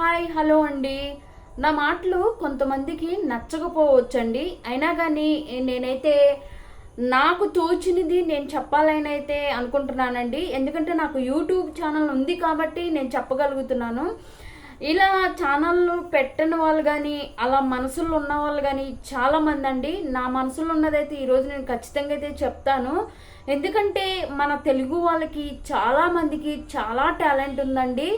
Hi hello అండి. నా మాటలు కొంతమందికి నచ్చకపోవచ్చండి. అయినా కానీ నేనైతే నాకు తోచినది నేను చెప్పాలని అయితే అనుకుంటున్నానండి. ఎందుకంటే నాకు యూట్యూబ్ ఛానల్ ఉంది కాబట్టి నేను చెప్పగలుగుతున్నాను. ఇలా ఛానళ్ళు పెట్టని వాళ్ళు కానీ అలా మనసులో ఉన్న వాళ్ళు కానీ చాలామంది అండి. నా మనసులో ఉన్నదైతే ఈరోజు నేను ఖచ్చితంగా అయితే చెప్తాను. ఎందుకంటే మన తెలుగు వాళ్ళకి చాలా మందికి చాలా టాలెంట్ ఉందండి.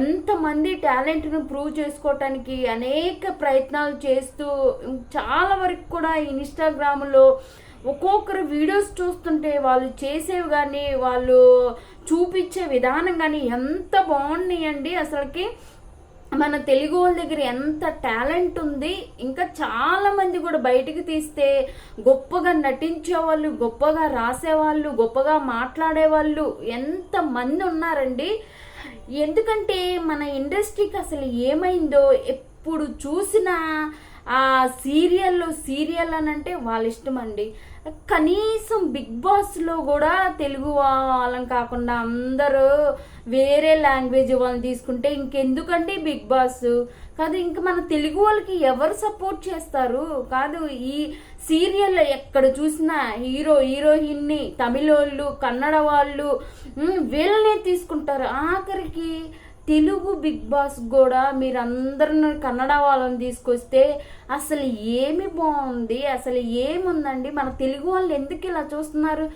ఎంతమంది టాలెంట్ను ప్రూవ్ చేసుకోవటానికి అనేక ప్రయత్నాలు చేస్తూ చాలా వరకు కూడా ఇన్స్టాగ్రామ్లో ఒక్కొక్కరు వీడియోస్ చూస్తుంటే వాళ్ళు చేసేవి కానీ వాళ్ళు చూపించే విధానం కానీ ఎంత బాగున్నాయండి అసలుకి. మన తెలుగు వాళ్ళ దగ్గర ఎంత టాలెంట్ ఉంది ఇంకా చాలా మంది కూడా బయటికి తీస్తే గొప్పగా నటించేవాళ్ళు గొప్పగా రాసేవాళ్ళు గొప్పగా మాట్లాడేవాళ్ళు ఎంత మంది ఉన్నారండి. ఎందుకంటే మన ఇండస్ట్రీకి అసలు ఏమైందో ఎప్పుడు చూసినా ఆ సీరియల్లో సీరియల్ అని అంటే వాళ్ళ ఇష్టం అండి. కనీసం బిగ్ బాస్లో కూడా తెలుగు వాళ్ళం కాకుండా అందరూ వేరే లాంగ్వేజ్ వాళ్ళని తీసుకుంటే ఇంకెందుకండి బిగ్ బాస్? కాదు ఇంకా మన తెలుగు వాళ్ళకి ఎవరు సపోర్ట్ చేస్తారు? కాదు ఈ సీరియల్ ఎక్కడ చూసినా హీరో హీరోయిన్ని తమిళ వాళ్ళు కన్నడ వాళ్ళు వీళ్ళనే తీసుకుంటారు. ఆఖరికి తెలుగు బిగ్ బాస్ కూడా మీరు అందరిని కన్నడ వాళ్ళని తీసుకొస్తే అసలు ఏమి బాగుంది? అసలు ఏముందండి? మన తెలుగు వాళ్ళు ఎందుకు ఇలా చూస్తున్నారు?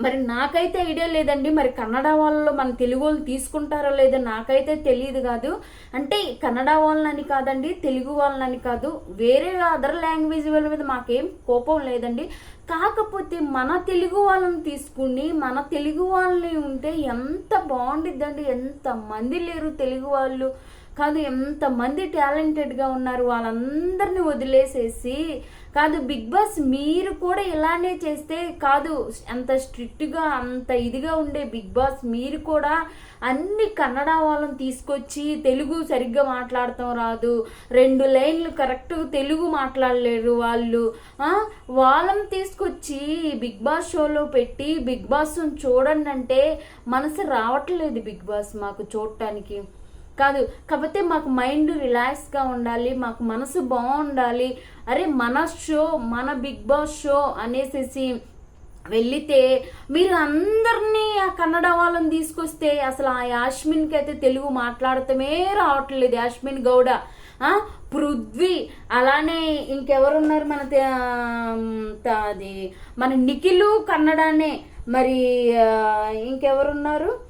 మరి నాకైతే ఐడియా లేదండి. మరి కన్నడ వాళ్ళు మన తెలుగు వాళ్ళు తీసుకుంటారో లేదో నాకైతే తెలియదు కాదు. అంటే కన్నడ వాళ్ళని కాదండి తెలుగు వాళ్ళని కాదు. వేరే అదర్ లాంగ్వేజ్ వాళ్ళ మీద మాకేం కోపం లేదండి. కాకపోతే మన తెలుగు వాళ్ళని తీసుకుని మన తెలుగు వాళ్ళని ఉంటే ఎంత బాగుండిద్దండి. ఎంత మంది లేరు తెలుగు వాళ్ళు. కాదు ఎంతమంది టాలెంటెడ్గా ఉన్నారు. వాళ్ళందరినీ వదిలేసేసి కాదు బిగ్ బాస్ మీరు కూడా ఇలానే చేస్తే కాదు అంత స్ట్రిక్ట్గా అంత ఇదిగా ఉండే బిగ్ బాస్ మీరు కూడా అన్ని కన్నడ వాళ్ళని తీసుకొచ్చి తెలుగు సరిగ్గా మాట్లాడటం రాదు. రెండు లైన్లు కరెక్ట్ తెలుగు మాట్లాడలేరు వాళ్ళు. వాళ్ళని తీసుకొచ్చి బిగ్ బాస్ షోలో పెట్టి బిగ్ బాస్ చూడండి అంటే మనసు రావట్లేదు బిగ్ బాస్ మాకు చూడటానికి. కాదు. కాకపోతే మాకు మైండ్ రిలాక్స్గా ఉండాలి మాకు మనసు బాగుండాలి. అరే మన షో మన బిగ్ బాస్ షో అనేసేసి వెళ్ళితే మీరు అందరినీ ఆ కన్నడ వాళ్ళని తీసుకొస్తే అసలు ఆ యాష్మిన్కి అయితే తెలుగు మాట్లాడటమే రావట్లేదు. యాష్మిన్ గౌడ. పృథ్వీ అలానే ఇంకెవరున్నారు మన త- అది మన నిఖిలు కన్నడనే. మరి ఇంకెవరున్నారు?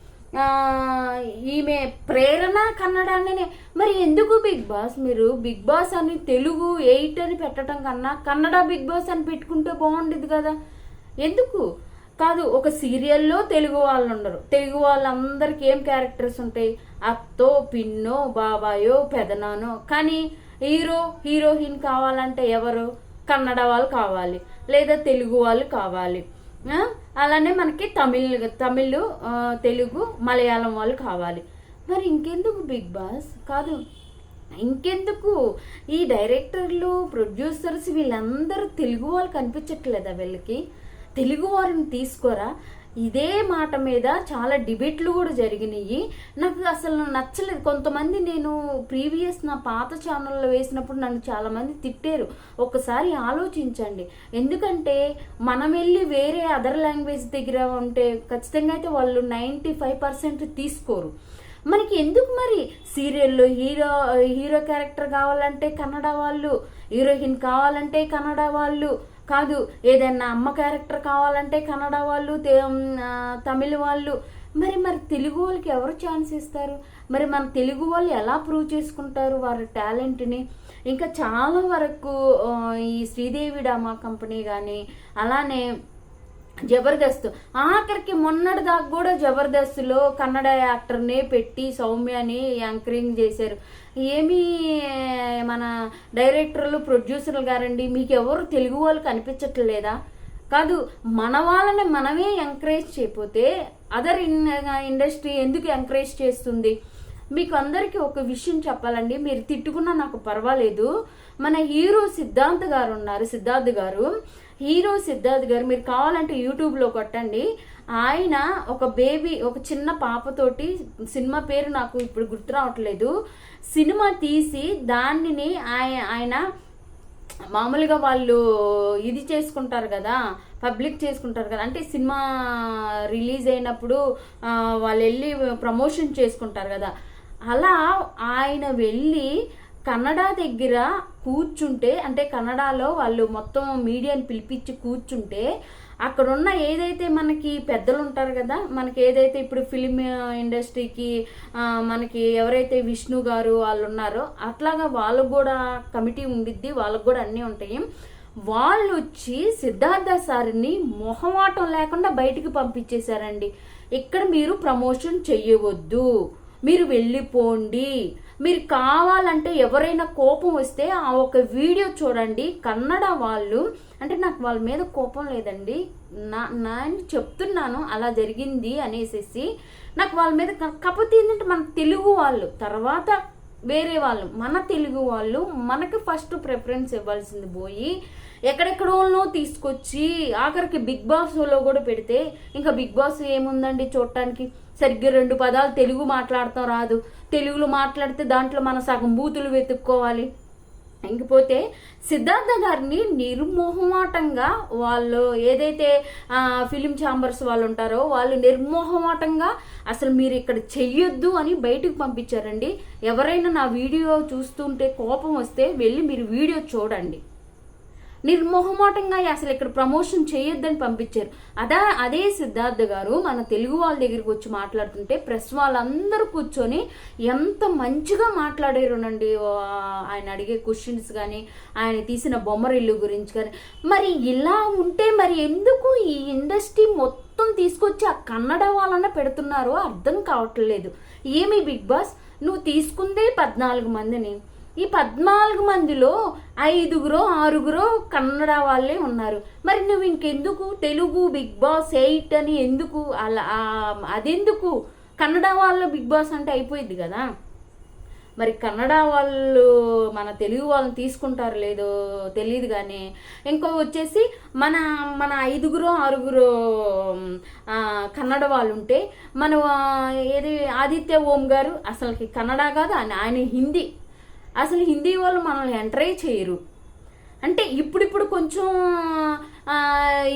ఈమె ప్రేరణ కన్నడనే మరి ఎందుకు బిగ్ బాస్ మీరు? బిగ్ బాస్ అని తెలుగు ఎయిట్ అని పెట్టడం కన్నా కన్నడ బిగ్ బాస్ అని పెట్టుకుంటే బాగుండేది కదా. ఎందుకు? కాదు ఒక సీరియల్లో తెలుగు వాళ్ళు ఉండరు. తెలుగు వాళ్ళందరికీ ఏం క్యారెక్టర్స్ ఉంటాయి? అత్తో పిన్నో బాబాయో పెదనానో కానీ హీరో హీరోయిన్ కావాలంటే ఎవరు? కన్నడ వాళ్ళు కావాలి. లేదా తెలుగు వాళ్ళు కావాలి. అలానే మనకి తమిళ్ తమిళ్ తెలుగు మలయాళం వాళ్ళు కావాలి. మరి ఇంకెందుకు బిగ్ బాస్? కాదు. ఇంకెందుకు? ఈ డైరెక్టర్లు ప్రొడ్యూసర్స్ వీళ్ళందరూ తెలుగు వాళ్ళు కనిపించట్లేదా వీళ్ళకి? తెలుగు వారిని తీసుకోరా? ఇదే మాట మీద చాలా డిబేట్లు కూడా జరిగినాయి. నాకు అసలు నచ్చలేదు. కొంతమంది నేను ప్రీవియస్ నా పాత ఛానల్లో వేసినప్పుడు నన్ను చాలామంది తిట్టారు. ఒకసారి ఆలోచించండి. ఎందుకంటే మనం వెళ్ళి వేరే అదర్ లాంగ్వేజ్ దగ్గర ఉంటే ఖచ్చితంగా అయితే వాళ్ళు నైంటీ ఫైవ్ పర్సెంట్ తీసుకోరు. మనకి ఎందుకు మరి? సీరియల్లో హీరో హీరో క్యారెక్టర్ కావాలంటే కన్నడ వాళ్ళు హీరోయిన్ కావాలంటే కన్నడ వాళ్ళు. కాదు ఏదైనా అమ్మ క్యారెక్టర్ కావాలంటే కన్నడ వాళ్ళు తమిళ వాళ్ళు మరి మరి తెలుగు వాళ్ళకి ఎవరు ఛాన్స్ ఇస్తారు? మరి మన తెలుగు వాళ్ళు ఎలా ప్రూవ్ చేసుకుంటారు వారి టాలెంట్ని? ఇంకా చాలా వరకు ఈ శ్రీదేవి డామా కంపెనీ కానీ అలానే జబర్దస్త్. ఆఖరికి మొన్నటి దాకా కూడా జబర్దస్త్లో కన్నడ యాక్టర్ని పెట్టి సౌమ్యని యాంకరింగ్ చేశారు. ఏమీ మన డైరెక్టర్లు ప్రొడ్యూసర్లు గారండి మీకు ఎవరు తెలుగు వాళ్ళు కనిపించట్లేదా? కాదు మన వాళ్ళని మనమే ఎంకరేజ్ చేయకపోతే అదర్ ఇండస్ట్రీ ఎందుకు ఎంకరేజ్ చేస్తుంది? మీకు అందరికీ ఒక విషయం చెప్పాలండి మీరు తిట్టుకున్నా నాకు పర్వాలేదు. మన హీరో సిద్ధార్థ్ గారు ఉన్నారు సిద్ధార్థ్ గారు. హీరో సిద్ధార్థ్ గారు మీరు కావాలంటే యూట్యూబ్లో కొట్టండి. ఆయన ఒక బేబీ ఒక చిన్న పాపతోటి సినిమా పేరు నాకు ఇప్పుడు గుర్తు రావట్లేదు. సినిమా తీసి దానిని ఆయన ఆయన మామూలుగా వాళ్ళు ఇది చేసుకుంటారు కదా పబ్లిక్ చేసుకుంటారు కదా అంటే సినిమా రిలీజ్ అయినప్పుడు వాళ్ళు వెళ్ళి ప్రమోషన్ చేసుకుంటారు కదా. అలా ఆయన వెళ్ళి కన్నడ దగ్గర కూర్చుంటే అంటే కన్నడలో వాళ్ళు మొత్తం మీడియాని పిలిపించి కూర్చుంటే అక్కడ ఉన్న ఏదైతే మనకి పెద్దలు ఉంటారు కదా మనకి ఏదైతే ఇప్పుడు ఫిలిం ఇండస్ట్రీకి మనకి ఎవరైతే విష్ణు గారు వాళ్ళు ఉన్నారో అట్లాగా వాళ్ళకు కూడా కమిటీ ఉండిద్ది వాళ్ళకు కూడా అన్నీ ఉంటాయి. వాళ్ళు వచ్చి సిద్ధార్థ సార్ని మొహమాటం లేకుండా బయటికి పంపించేశారండి. ఇక్కడ మీరు ప్రమోషన్ చెయ్యవద్దు. మీరు వెళ్ళిపోండి. మీరు కావాలంటే ఎవరైనా కోపం వస్తే ఆ ఒక వీడియో చూడండి. కన్నడ వాళ్ళు అంటే నాకు వాళ్ళ మీద కోపం లేదండి. నా నేను చెప్తున్నాను అలా జరిగింది అనేసి నాకు వాళ్ళ మీద కాకపోతే ఏంటంటే మన తెలుగు వాళ్ళు తర్వాత వేరే వాళ్ళు మన తెలుగు వాళ్ళు మనకు ఫస్ట్ ప్రిఫరెన్స్ ఇవ్వాల్సింది పోయి ఎక్కడెక్కడోనో తీసుకొచ్చి ఆఖరికి బిగ్ బాస్లో కూడా పెడితే ఇంకా బిగ్ బాస్ ఏముందండి చూడటానికి? సరిగ్గా రెండు పదాలు తెలుగు మాట్లాడతాం రాదు. తెలుగులో మాట్లాడితే దాంట్లో మన సగం బూతులు వెతుక్కోవాలి. ఇంకపోతే సిద్ధార్థ గారిని నిర్మోహమాటంగా వాళ్ళు ఏదైతే ఫిలిం ఛాంబర్స్ వాళ్ళు ఉంటారో వాళ్ళు నిర్మోహమాటంగా అసలు మీరు ఇక్కడ చెయ్యొద్దు అని బయటకు పంపించారండి. ఎవరైనా నా వీడియో చూస్తుంటే కోపం వస్తే వెళ్ళి మీరు వీడియో చూడండి. నిర్మోహమాటంగా అసలు ఇక్కడ ప్రమోషన్ చేయొద్దని పంపించారు. అదా అదే సిద్ధార్థ గారు మన తెలుగు వాళ్ళ దగ్గరికి వచ్చి మాట్లాడుతుంటే ప్రెస్ వాళ్ళందరూ కూర్చొని ఎంత మంచిగా మాట్లాడారునండి ఆయన అడిగే క్వశ్చన్స్ కానీ ఆయన తీసిన బొమ్మరిల్లు గురించి కానీ మరి ఇలా ఉంటే మరి ఎందుకు ఈ ఇండస్ట్రీ మొత్తం తీసుకొచ్చి ఆ కన్నడ వాళ్ళనే పెడుతున్నారో అర్థం కావట్లేదు. ఏమి బిగ్ బాస్? నువ్వు తీసుకుందే పద్నాలుగు మందిని. ఈ పద్నాలుగు మందిలో ఐదుగురో ఆరుగురో కన్నడ వాళ్ళే ఉన్నారు. మరి నువ్వు ఇంకెందుకు? తెలుగు బిగ్ బాస్ ఎయిట్ అని ఎందుకు? అలా అదెందుకు? కన్నడ వాళ్ళు బిగ్ బాస్ అంటే అయిపోయింది కదా. మరి కన్నడ వాళ్ళు మన తెలుగు వాళ్ళని తీసుకుంటారు లేదో తెలియదు కానీ ఇంకో వచ్చేసి మన మన ఐదుగురు ఆరుగురు కన్నడ వాళ్ళు ఉంటే మన ఏది ఆదిత్య ఓం గారు అసలుకి కన్నడ కాదు ఆయన హిందీ. అసలు హిందీ వాళ్ళు మనల్ని ఎంటరే చేయరు. అంటే ఇప్పుడిప్పుడు కొంచెం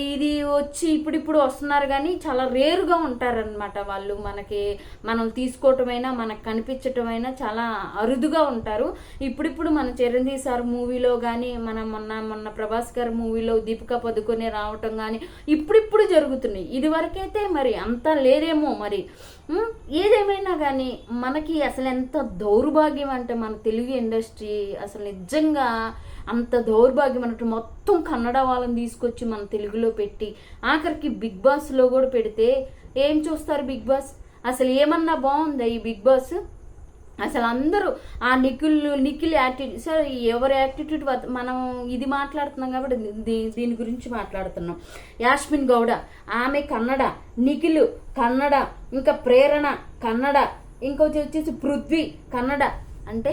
ఇది వచ్చి ఇప్పుడిప్పుడు వస్తున్నారు కానీ చాలా రేరుగా ఉంటారనమాట వాళ్ళు. మనకి మనం తీసుకోవటమైనా మనకు కనిపించటమైనా చాలా అరుదుగా ఉంటారు. ఇప్పుడిప్పుడు మన చిరంజీవి సార్ మూవీలో కానీ మన మొన్న మొన్న ప్రభాస్ గారి మూవీలో దీపికా పదుకొని రావటం కానీ ఇప్పుడిప్పుడు జరుగుతున్నాయి. ఇది వరకైతే మరి అంత లేదేమో మరి. ఏదేమైనా కానీ మనకి అసలు ఎంత దౌర్భాగ్యం అంటే మన తెలుగు ఇండస్ట్రీ అసలు నిజంగా అంత దౌర్భాగ్యం అన్నట్టు మొత్తం కన్నడ వాళ్ళని తీసుకొచ్చి మన తెలుగులో పెట్టి ఆఖరికి బిగ్ బాస్లో కూడా పెడితే ఏం చూస్తారు బిగ్ బాస్? అసలు ఏమన్నా బాగుందా ఈ బిగ్ బాస్? అసలు అందరూ ఆ నిఖిల్ నిఖిల్ యాటిట్యూడ్ సార్ ఎవరి యాటిట్యూడ్ మనం ఇది మాట్లాడుతున్నాం కాబట్టి దీని గురించి మాట్లాడుతున్నాం. యాష్మిన్ గౌడ ఆమె కన్నడ నిఖిల్ కన్నడ ఇంకా ప్రేరణ కన్నడ ఇంకొచ్చి వచ్చేసి పృథ్వీ కన్నడ. అంటే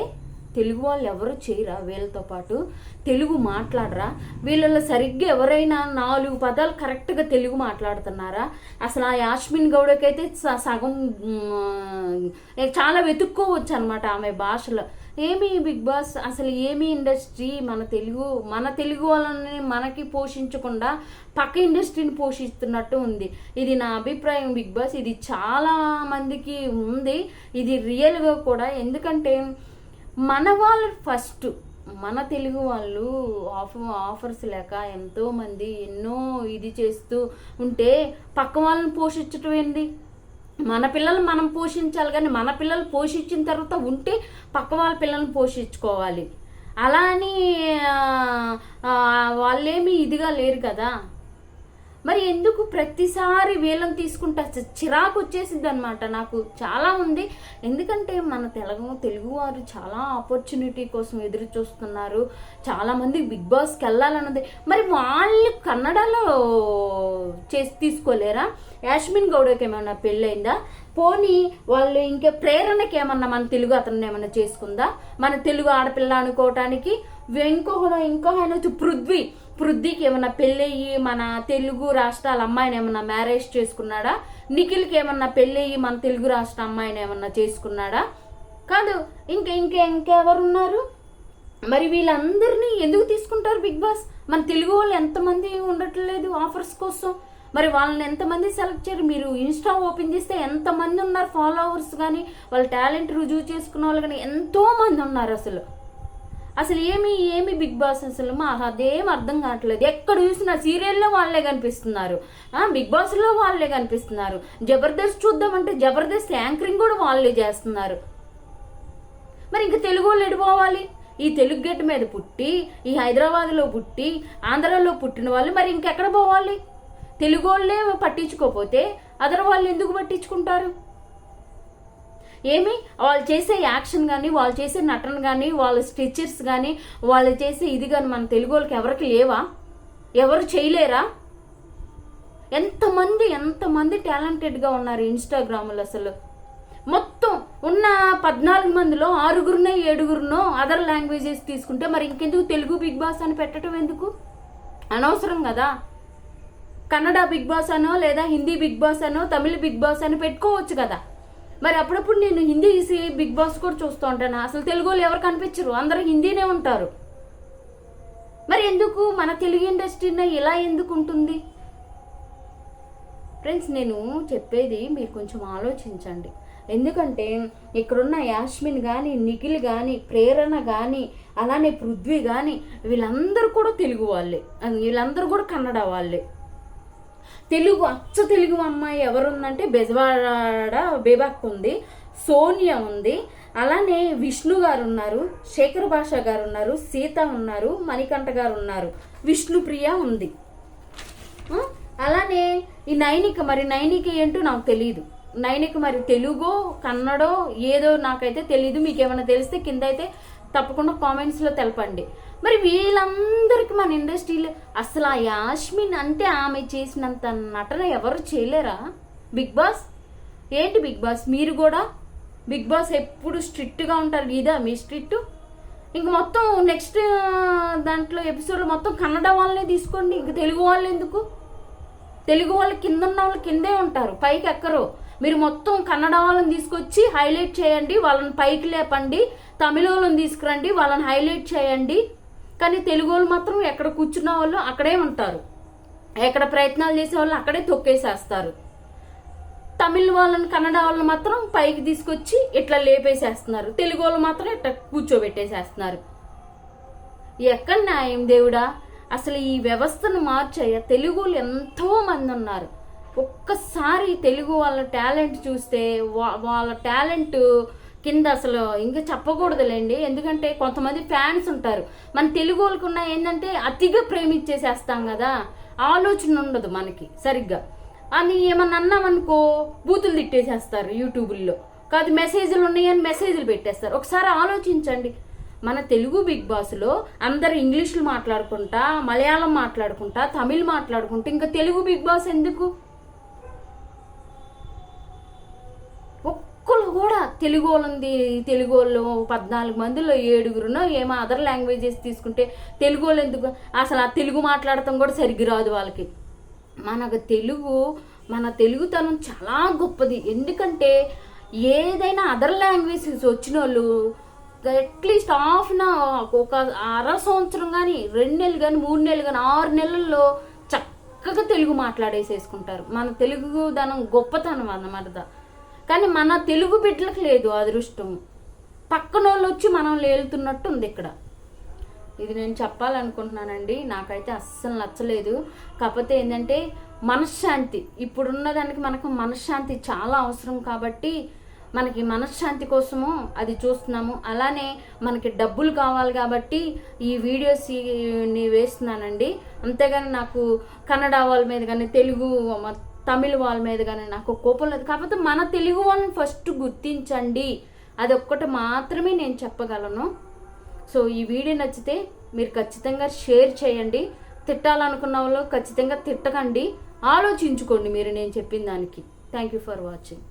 తెలుగు వాళ్ళు ఎవరు చేయరా వీళ్ళతో పాటు? తెలుగు మాట్లాడరా? వీళ్ళలో సరిగ్గా ఎవరైనా నాలుగు పదాలు కరెక్ట్గా తెలుగు మాట్లాడుతున్నారా? అసలు ఆ యాష్మిన్ గౌడకైతే స- సగం చాలా వెతుక్కోవచ్చు అనమాట ఆమె భాషలో. ఏమి బిగ్ బాస్? అసలు ఏమి ఇండస్ట్రీ? మన తెలుగు మన తెలుగు వాళ్ళని మనకి పోషించకుండా పక్క ఇండస్ట్రీని పోషిస్తున్నట్టు ఉంది. ఇది నా అభిప్రాయం బిగ్ బాస్. ఇది చాలా మందికి ఉంది. ఇది రియల్గా కూడా. ఎందుకంటే మన వాళ్ళు ఫస్ట్ మన తెలుగు వాళ్ళు ఆఫ్ ఆఫర్స్ లేక ఎంతోమంది ఎన్నో ఇది చేస్తూ ఉంటే పక్క వాళ్ళని పోషించటం ఏంటి మన పిల్లలు మనం పోషించాలి కానీ మన పిల్లలు పోషించిన తర్వాత ఉంటే పక్క వాళ్ళ పిల్లల్ని పోషించుకోవాలి. అలా అని వాళ్ళేమి వాళ్ళేమీ ఇదిగా లేరు కదా. మరి ఎందుకు ప్రతిసారి వేలం తీసుకుంటే చిరాకు వచ్చేసింది అనమాట నాకు. చాలా ఉంది ఎందుకంటే మన తెలుగు తెలుగువారు చాలా ఆపర్చునిటీ కోసం ఎదురు చూస్తున్నారు. చాలామంది బిగ్ బాస్కి వెళ్ళాలన్నది మరి వాళ్ళు కన్నడలో చేసి తీసుకోలేరా? యాష్మిన్ గౌడకి ఏమైనా పెళ్ళయిందా పోనీ వాళ్ళు ఇంకా ప్రేరణకి ఏమన్నా మన తెలుగు అతను ఏమన్నా చేసుకుందా? మన తెలుగు ఆడపిల్ల అనుకోవటానికి ఇంకొక ఇంకో వచ్చి పృథ్వీ. పృథ్వీకి ఏమన్నా పెళ్ళయ్యి మన తెలుగు రాష్ట్రాల అమ్మాయిని ఏమన్నా మ్యారేజ్ చేసుకున్నాడా? నిఖిల్కి ఏమన్నా పెళ్ళయ్యి మన తెలుగు రాష్ట్ర అమ్మాయిని ఏమన్నా చేసుకున్నాడా? కాదు ఇంకా ఇంకా ఇంకెవరున్నారు? మరి వీళ్ళందరినీ ఎందుకు తీసుకుంటారు బిగ్ బాస్? మన తెలుగు వాళ్ళు ఎంతమంది ఉండట్లేదు ఆఫర్స్ కోసం? మరి వాళ్ళని ఎంతమంది సెలెక్ట్ చేయరు? మీరు ఇన్స్టా ఓపెన్ చేస్తే ఎంతమంది ఉన్నారు ఫాలోవర్స్ కానీ వాళ్ళ టాలెంట్ రుజువు చేసుకున్న వాళ్ళు కానీ ఎంతోమంది ఉన్నారు అసలు. అసలు ఏమి ఏమి బిగ్ బాస్ అసలు? మా అదేం అర్థం కావట్లేదు. ఎక్కడ చూసినా సీరియల్లో వాళ్ళే కనిపిస్తున్నారు. బిగ్ బాస్లో వాళ్ళే కనిపిస్తున్నారు. జబర్దస్త్ చూద్దామంటే జబర్దస్త్ యాంకరింగ్ కూడా వాళ్ళే చేస్తున్నారు. మరి ఇంక తెలుగు వాళ్ళు ఎడిపోవాలి ఈ తెలుగు గేట్ మీద పుట్టి ఈ హైదరాబాద్లో పుట్టి ఆంధ్రాలో పుట్టిన వాళ్ళు మరి ఇంకెక్కడ పోవాలి? తెలుగు వాళ్ళే పట్టించుకోకపోతే అదర్ వాళ్ళు ఎందుకు పట్టించుకుంటారు? ఏమి? వాళ్ళు చేసే యాక్షన్ కానీ వాళ్ళు చేసే నటన కానీ వాళ్ళ స్టిచర్స్ కానీ వాళ్ళు చేసే ఇది కానీ మన తెలుగు వాళ్ళకి ఎవరికి లేవా? ఎవరు చేయలేరా? ఎంతమంది ఎంతమంది టాలెంటెడ్గా ఉన్నారు ఇన్స్టాగ్రాములు అసలు. మొత్తం ఉన్న పద్నాలుగు మందిలో ఆరుగురునో ఏడుగురునో అదర్ లాంగ్వేజెస్ తీసుకుంటే మరి ఇంకెందుకు తెలుగు బిగ్ బాస్ అని పెట్టడం ఎందుకు? అనవసరం కదా. కన్నడ బిగ్ బాస్ అనో లేదా హిందీ బిగ్ బాస్ అనో తమిళ బిగ్ బాస్ అని పెట్టుకోవచ్చు కదా. మరి అప్పుడప్పుడు నేను హిందీ బిగ్ బాస్ కూడా చూస్తూ ఉంటాను? అసలు తెలుగు వాళ్ళు ఎవరు కనిపించరు? అందరూ హిందీనే ఉంటారు. మరి ఎందుకు? మన తెలుగు ఇండస్ట్రీనే ఇలా ఎందుకు ఉంటుంది? ఫ్రెండ్స్ నేను చెప్పేది మీరు కొంచెం ఆలోచించండి. ఎందుకంటే ఇక్కడున్న యాస్మిన్ కానీ నిఖిల్ కానీ ప్రేరణ కానీ అలానే పృథ్వీ కానీ వీళ్ళందరూ కూడా తెలుగు వాళ్ళే. వీళ్ళందరూ కూడా కన్నడ వాళ్ళే. తెలుగు అచ్చ తెలుగు అమ్మాయి ఎవరుందంటే బెజవాడ బేబాక్ ఉంది సోనియా ఉంది అలానే విష్ణు గారు ఉన్నారు శేఖర్ భాష గారు ఉన్నారు సీత ఉన్నారు మణికంఠ గారు ఉన్నారు విష్ణుప్రియ ఉంది. అలానే ఈ నైనిక మరి నైనిక ఏంటో నాకు తెలియదు నైనిక మరి తెలుగో కన్నడో ఏదో నాకైతే తెలియదు మీకు ఏమైనా తెలిస్తే కింద అయితే తప్పకుండా కామెంట్స్లో తెలపండి. మరి వీళ్ళందరికీ మన ఇండస్ట్రీలో అసలు ఆ యాష్మిన్ అంటే ఆమె చేసినంత నటన ఎవరు చేయలేరా? Big Boss? ఏంటి బిగ్ బాస్? మీరు కూడా? బిగ్ బాస్ ఎప్పుడు స్ట్రిక్ట్గా ఉంటారు? ఇదా మీ స్ట్రిక్ట్? ఇంక మొత్తం నెక్స్ట్ దాంట్లో ఎపిసోడ్ మొత్తం కన్నడ వాళ్ళనే తీసుకోండి. ఇంక తెలుగు వాళ్ళు ఎందుకు? తెలుగు వాళ్ళు కింద ఉన్న వాళ్ళు కిందే ఉంటారు. పైకి ఎక్కరు. మీరు మొత్తం కన్నడ వాళ్ళని తీసుకొచ్చి హైలైట్ చేయండి. వాళ్ళని పైకి లేపండి. తమిళ వాళ్ళని తీసుకురండి. వాళ్ళని హైలైట్ చేయండి. కానీ తెలుగు వాళ్ళు మాత్రం ఎక్కడ కూర్చున్న వాళ్ళు అక్కడే ఉంటారు. ఎక్కడ ప్రయత్నాలు చేసే వాళ్ళు అక్కడే తొక్కేసేస్తారు. తమిళ్ వాళ్ళని కన్నడ వాళ్ళని మాత్రం పైకి తీసుకొచ్చి ఇట్లా లేపేసేస్తున్నారు. తెలుగు వాళ్ళు మాత్రం ఇట్లా కూర్చోబెట్టేసేస్తున్నారు. ఎక్కడ న్యాయం దేవుడా? అసలు ఈ వ్యవస్థను మార్చయ్య తెలుగు ఎంతో మంది ఉన్నారు. ఒక్కసారి తెలుగు వాళ్ళ టాలెంట్ చూస్తే వాళ్ళ టాలెంట్ కింద అసలు ఇంకా చెప్పకూడదులేండి. ఎందుకంటే కొంతమంది ఫ్యాన్స్ ఉంటారు. మన తెలుగు వాళ్ళకున్న ఏంటంటే అతిగా ప్రేమించేసేస్తాం కదా. ఆలోచన ఉండదు మనకి సరిగ్గా. అని ఏమన్నా అన్నామనుకో బూతులు తిట్టేసేస్తారు యూట్యూబ్లో కాదు మెసేజ్లు ఉన్నాయని మెసేజ్లు పెట్టేస్తారు. ఒకసారి ఆలోచించండి. మన తెలుగు బిగ్ బాస్లో అందరు ఇంగ్లీష్లు మాట్లాడుకుంటా మలయాళం మాట్లాడుకుంటా తమిళ్ మాట్లాడుకుంటా ఇంకా తెలుగు బిగ్ బాస్ ఎందుకు? తెలుగు వాళ్ళంది తెలుగు వాళ్ళు పద్నాలుగు మందిలో ఏడుగురునో ఏమో అదర్ లాంగ్వేజెస్ తీసుకుంటే తెలుగు వాళ్ళు ఎందుకు? అసలు ఆ తెలుగు మాట్లాడటం కూడా సరిగ్గా రాదు వాళ్ళకి. మనకు తెలుగు మన తెలుగుతనం చాలా గొప్పది. ఎందుకంటే ఏదైనా అదర్ లాంగ్వేజెస్ వచ్చిన వాళ్ళు అట్లీస్ట్ హాఫ్ నా ఒక అర సంవత్సరం కానీ రెండు నెలలు కానీ మూడు నెలలు కానీ ఆరు నెలల్లో చక్కగా తెలుగు మాట్లాడేసేసుకుంటారు. మన తెలుగు దనం గొప్పతనం అన్నమాట. కానీ మన తెలుగు బిడ్డలకు లేదు అదృష్టం పక్కన వాళ్ళు వచ్చి మనం లేలుతున్నట్టు ఉంది ఇక్కడ. ఇది నేను చెప్పాలనుకుంటున్నానండి. నాకైతే అస్సలు నచ్చలేదు. కాకపోతే ఏంటంటే మనశ్శాంతి. ఇప్పుడున్న దానికి మనకు మనశ్శాంతి చాలా అవసరం కాబట్టి మనకి మనశ్శాంతి కోసము అది చూస్తున్నాము. అలానే మనకి డబ్బులు కావాలి కాబట్టి ఈ వీడియోస్ వేస్తున్నానండి. అంతేగాని నాకు కన్నడ వాళ్ళ మీద కానీ తెలుగు తమిళ వాళ్ళ మీద కానీ నాకు కోపం లేదు. కాకపోతే మన తెలుగు వాళ్ళని ఫస్ట్ గుర్తించండి. అది ఒక్కటి మాత్రమే నేను చెప్పగలను. సో ఈ వీడియో నచ్చితే మీరు ఖచ్చితంగా షేర్ చేయండి. తిట్టాలనుకున్న వాళ్ళు ఖచ్చితంగా తిట్టకండి. ఆలోచించుకోండి మీరు నేను చెప్పిన దానికి. Thank you for watching